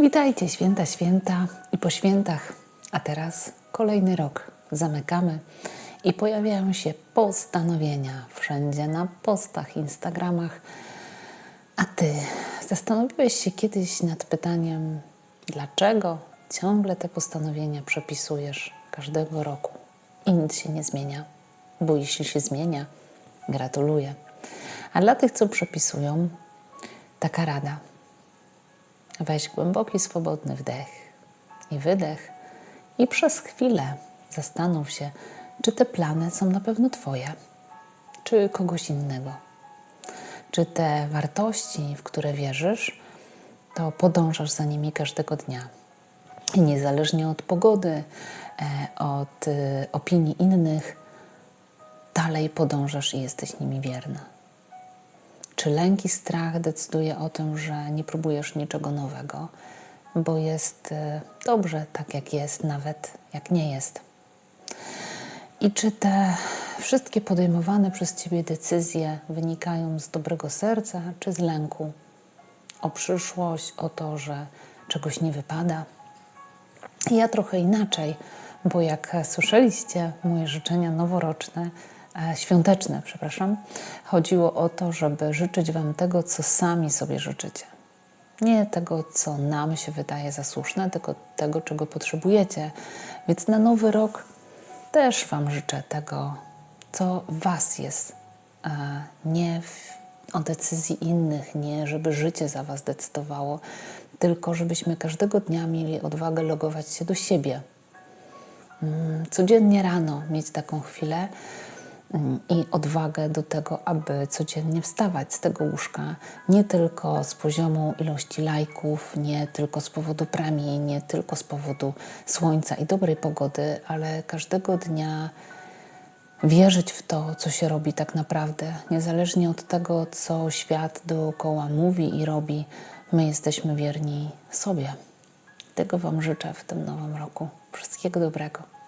Witajcie, święta, święta i po świętach. A teraz kolejny rok. Zamykamy i pojawiają się postanowienia wszędzie na postach, Instagramach. A ty zastanowiłeś się kiedyś nad pytaniem, dlaczego ciągle te postanowienia przepisujesz każdego roku i nic się nie zmienia? Bo jeśli się zmienia, gratuluję. A dla tych, co przepisują, taka rada. Weź głęboki, swobodny wdech i wydech i przez chwilę zastanów się, czy te plany są na pewno Twoje, czy kogoś innego. Czy te wartości, w które wierzysz, to podążasz za nimi każdego dnia. I niezależnie od pogody, e, od e, opinii innych, dalej podążasz i jesteś nimi wierna. Czy lęk i strach decyduje o tym, że nie próbujesz niczego nowego, bo jest e, dobrze tak, jak jest, nawet jak nie jest? I czy te wszystkie podejmowane przez Ciebie decyzje wynikają z dobrego serca, czy z lęku? O przyszłość, o to, że czegoś nie wypada? Ja trochę inaczej, bo jak słyszeliście moje życzenia noworoczne, świąteczne, przepraszam, chodziło o to, żeby życzyć Wam tego, co sami sobie życzycie. Nie tego, co nam się wydaje za słuszne, tylko tego, czego potrzebujecie. Więc na nowy rok też Wam życzę tego, co Was jest. E, Nie w, o decyzji innych, nie żeby życie za Was decydowało, tylko żebyśmy każdego dnia mieli odwagę logować się do siebie. Mm, Codziennie rano mieć taką chwilę i odwagę do tego, aby codziennie wstawać z tego łóżka, nie tylko z poziomu ilości lajków, nie tylko z powodu premii, nie tylko z powodu słońca i dobrej pogody, ale każdego dnia wierzyć w to, co się robi tak naprawdę, niezależnie od tego, co świat dookoła mówi i robi, my jesteśmy wierni sobie. Tego Wam życzę w tym nowym roku. Wszystkiego dobrego.